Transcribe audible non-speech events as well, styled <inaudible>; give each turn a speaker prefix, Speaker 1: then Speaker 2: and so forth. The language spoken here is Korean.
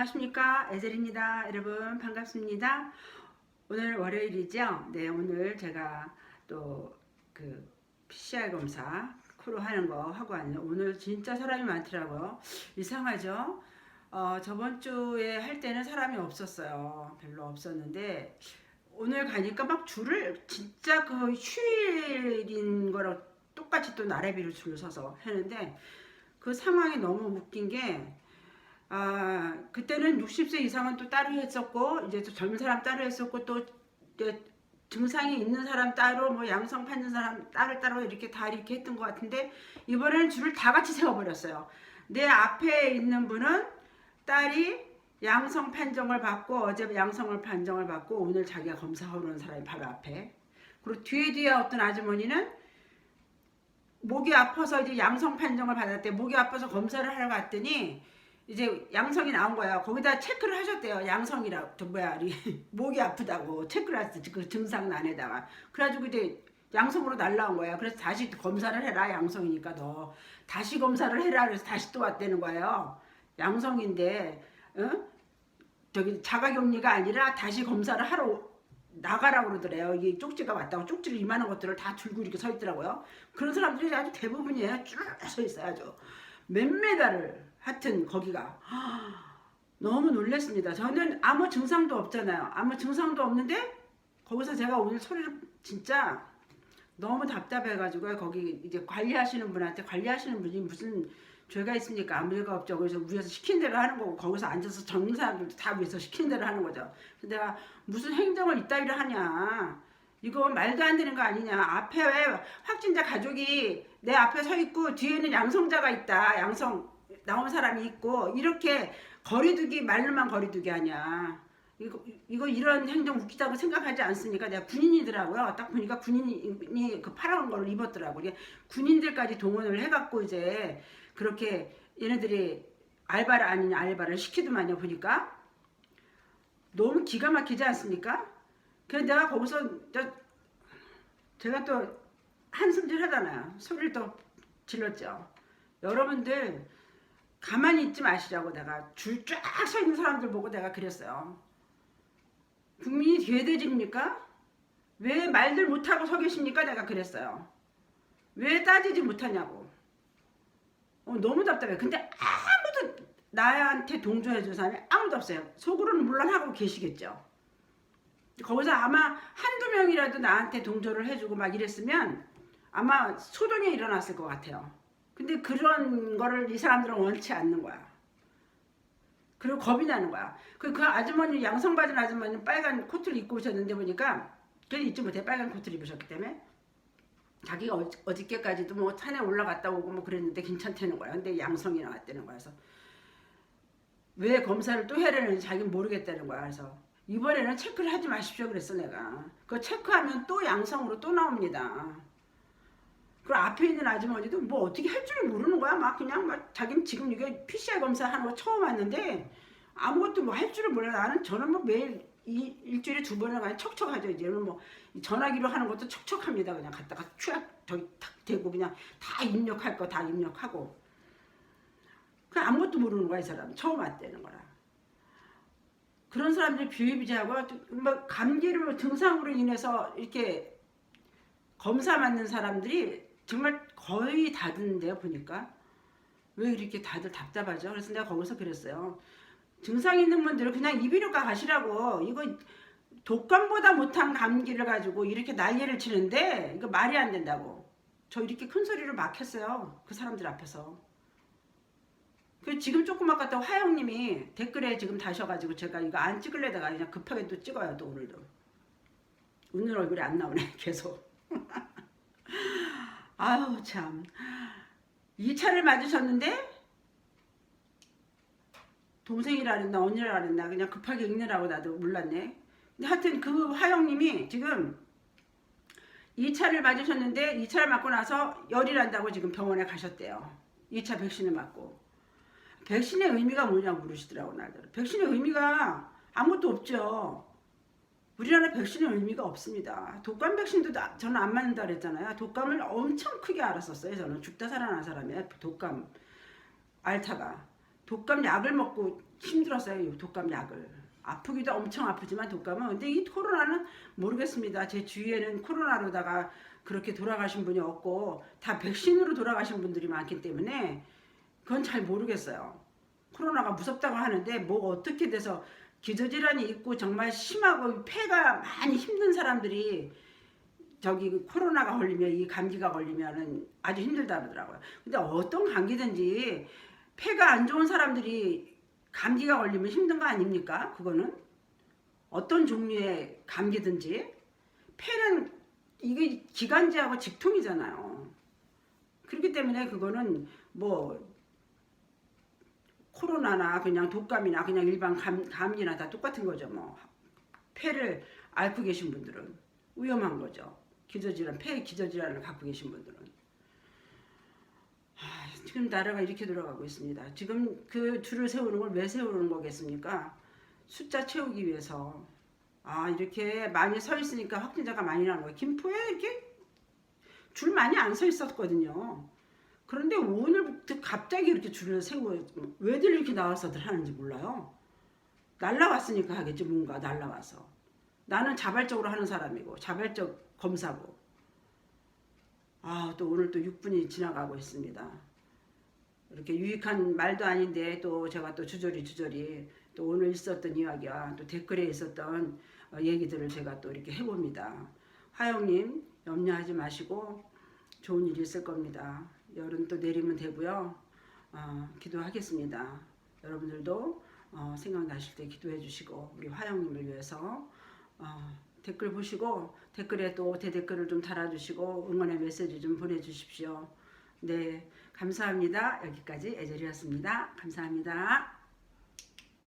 Speaker 1: 안녕하십니까? 에젤입니다. 여러분 반갑습니다. 오늘 월요일이죠? 네 오늘 제가 또 그 PCR 검사 코로 하는 거 하고 왔는데 오늘 진짜 사람이 많더라고요 이상하죠? 어, 저번 주에 할 때는 사람이 없었어요. 별로 없었는데 오늘 가니까 막 줄을 진짜 그 휴일인 거랑 똑같이 또 나래비를 줄을 서서 했는데 그 상황이 너무 웃긴 게 아, 그때는 60세 이상은 또 따로 했었고, 이제 또 젊은 사람 따로 했었고, 또 이제 증상이 있는 사람 따로, 뭐 양성 판는 사람 따로 따로 이렇게 다 이렇게 했던 것 같은데, 이번에는 줄을 다 같이 세워버렸어요. 내 앞에 있는 분은 딸이 양성 판정을 받고, 어제 양성을 판정을 받고, 오늘 자기가 검사하러 온 사람이 바로 앞에. 그리고 뒤에 뒤에 어떤 아주머니는 목이 아파서 이제 양성 판정을 받았대. 목이 아파서 검사를 하러 갔더니, 이제 양성이 나온 거야. 거기다 체크를 하셨대요. 양성이라 저 뭐야 이 <laughs> 목이 아프다고 체크를 했어. 그 증상란에다가. 그래가지고 이제 양성으로 날라온 거야. 그래서 다시 검사를 해라. 양성이니까 너 다시 검사를 해라. 그래서 다시 또 왔다는 거예요. 양성인데, 응? 저기 자가격리가 아니라 다시 검사를 하러 나가라고 그러더래요. 이게 쪽지가 왔다고 쪽지를 이만한 것들을 다 들고 이렇게 서 있더라고요. 그런 사람들이 아주 대부분이에요. 쭉 서. 아주 몇 메달을 하여튼 거기가 너무 놀랐습니다. 저는 아무 증상도 없잖아요. 아무 증상도 없는데 거기서 제가 오늘 소리를 진짜 너무 답답해가지고 거기 이제 관리하시는 분한테 관리하시는 분이 무슨 죄가 있습니까? 아무 죄가 없죠. 그래서 위에서 시킨 대로 하는 거고 거기서 앉아서 젊은 사람들도 다 위에서 시킨 대로 하는 거죠. 그래서 내가 무슨 행정을 이따위로 하냐. 이거 말도 안 되는 거 아니냐. 앞에 왜 확진자 가족이 내 앞에 서 있고 뒤에는 양성자가 있다. 양성 나온 사람이 있고 이렇게 거리두기 말로만 거리두기 하냐. 이거 이거 이런 행정 웃기다고 생각하지 않습니까? 내가 군인이더라고요. 딱 보니까 군인이 그 파란 걸 입었더라고. 이게 군인들까지 동원을 해갖고 이제 그렇게 얘네들이 알바를 아닌 알바를 시키더만요. 보니까 너무 기가 막히지 않습니까? 그래서 내가 거기서 저 제가 또 한숨질 하잖아요. 소리를 또 질렀죠. 여러분들 가만히 있지 마시라고 내가 줄 쫙 서 있는 사람들 보고 내가 그랬어요. 국민이 죄대집니까? 왜 말들 못하고 서 계십니까? 내가 그랬어요. 왜 따지지 못하냐고. 어, 너무 답답해. 근데 아무도 나한테 동조해줄 사람이 아무도 없어요. 속으로는 물론 하고 계시겠죠. 거기서 아마 한두 명이라도 나한테 동조를 해주고 막 이랬으면 아마 소동이 일어났을 것 같아요. 근데 그런 거를 이 사람들은 원치 않는 거야. 그리고 겁이 나는 거야. 그, 그 아주머니, 양성 받은 아주머니는 빨간 코트를 입고 오셨는데 보니까, 그래 입지 못해. 빨간 코트를 입으셨기 때문에. 자기가 어, 어저께까지도 뭐 산에 올라갔다 오고 뭐 그랬는데 괜찮다는 거야. 근데 양성이 나왔다는 거야. 그래서 왜 검사를 또 해야 되는지 자기는 모르겠다는 거야. 그래서 이번에는 체크를 하지 마십시오. 그랬어 내가. 그거 체크하면 또 양성으로 또 나옵니다. 그 앞에 있는 아주머니도 뭐 어떻게 할 줄을 모르는 거야. 막 그냥 막 자기는 지금 이게 PCR 검사 하는 거 처음 왔는데 아무것도 뭐 할 줄을 몰라. 나는 저는 뭐 매일 이 일주일에 두 번을 그냥 척척하죠. 이제는 뭐 전화기로 하는 것도 척척합니다. 그냥 갔다가 쫙 저기 탁 대고 그냥 다 입력할 거 다 입력하고. 그 아무것도 모르는 거야 이 사람. 처음 왔다는 거라. 그런 사람들이 비일비재하고 뭐 감기로 증상으로 인해서 이렇게 검사 맞는 사람들이 정말 거의 다 듣는데요 보니까. 왜 이렇게 다들 답답하죠? 그래서 내가 거기서 그랬어요. 증상 있는 분들은 그냥 이비인후과 가시라고. 이거 독감보다 못한 감기를 가지고 이렇게 난리를 치는데 이거 말이 안 된다고. 저 이렇게 큰 소리로 막 했어요 그 사람들 앞에서. 그 지금 조금 아까 또 화영님이 댓글에 지금 다셔가지고 제가 이거 안 찍을래다가 그냥 급하게 또 찍어요 또 오늘도. 웃는 얼굴이 안 나오네 <laughs> 계속 아유 참. 2차를 맞으셨는데 동생이라 그랬나 언니라 그랬나 그냥 급하게 읽느라고 나도 몰랐네. 근데 하여튼 그 화영님이 지금 2차를 맞으셨는데 2차를 맞고 나서 열이 난다고 지금 병원에 가셨대요. 2차 백신을 맞고. 백신의 의미가 뭐냐고 물으시더라고 나들 백신의 의미가 아무것도 없죠 우리나라 백신의 의미가 없습니다. 독감 백신도 나, 저는 안 맞는다 그랬잖아요. 독감을 엄청 크게 알았었어요. 저는 죽다 살아난 사람이에요. 독감 알타가 독감 약을 먹고 힘들었어요. 이 독감 약을. 아프기도 엄청 아프지만 독감은 근데 이 코로나는 모르겠습니다. 제 주위에는 코로나로다가 그렇게 돌아가신 분이 없고 다 백신으로 돌아가신 분들이 많기 때문에 그건 잘 모르겠어요. 코로나가 무섭다고 하는데 뭐 어떻게 돼서 기저질환이 있고 정말 심하고 폐가 많이 힘든 사람들이 저기 코로나가 걸리면 이 감기가 걸리면은 아주 힘들다 그러더라고요. 근데 어떤 감기든지 폐가 안 좋은 사람들이 감기가 걸리면 힘든 거 아닙니까? 그거는 어떤 종류의 감기든지 폐는 이게 기관지하고 직통이잖아요. 그렇기 때문에 그거는 뭐 코로나나 그냥 독감이나 그냥 일반 감, 감기나 다 똑같은 거죠. 뭐 폐를 앓고 계신 분들은 위험한 거죠. 기저질환, 폐 기저질환을 갖고 계신 분들은. 아, 지금 나라가 이렇게 돌아가고 있습니다. 지금 그 줄을 세우는 걸 왜 세우는 거겠습니까? 숫자 채우기 위해서. 아, 이렇게 많이 서 있으니까 확진자가 많이 나는 거예요. 김포에 이렇게 줄 많이 안 서 있었거든요. 그런데 오늘부터 갑자기 이렇게 줄을 세워 왜들 이렇게 나와서들 하는지 몰라요. 날라왔으니까 하겠지 뭔가 날라와서. 나는 자발적으로 하는 사람이고 자발적 검사고. 아, 또 오늘 또 6분이 지나가고 있습니다. 이렇게 유익한 말도 아닌데 또 제가 또 주저리 주저리 또 오늘 있었던 이야기와 또 댓글에 있었던 어, 얘기들을 제가 또 이렇게 해봅니다. 화영님 염려하지 마시고 좋은 일이 있을 겁니다. 열은 또 내리면 되고요. 어, 기도하겠습니다. 여러분들도 어, 생각나실 때 기도해 주시고 우리 화영님을 위해서 어, 댓글 보시고 댓글에 또 대댓글을 좀 달아주시고 응원의 메시지 좀 보내주십시오. 네, 감사합니다. 여기까지 애절이었습니다. 감사합니다.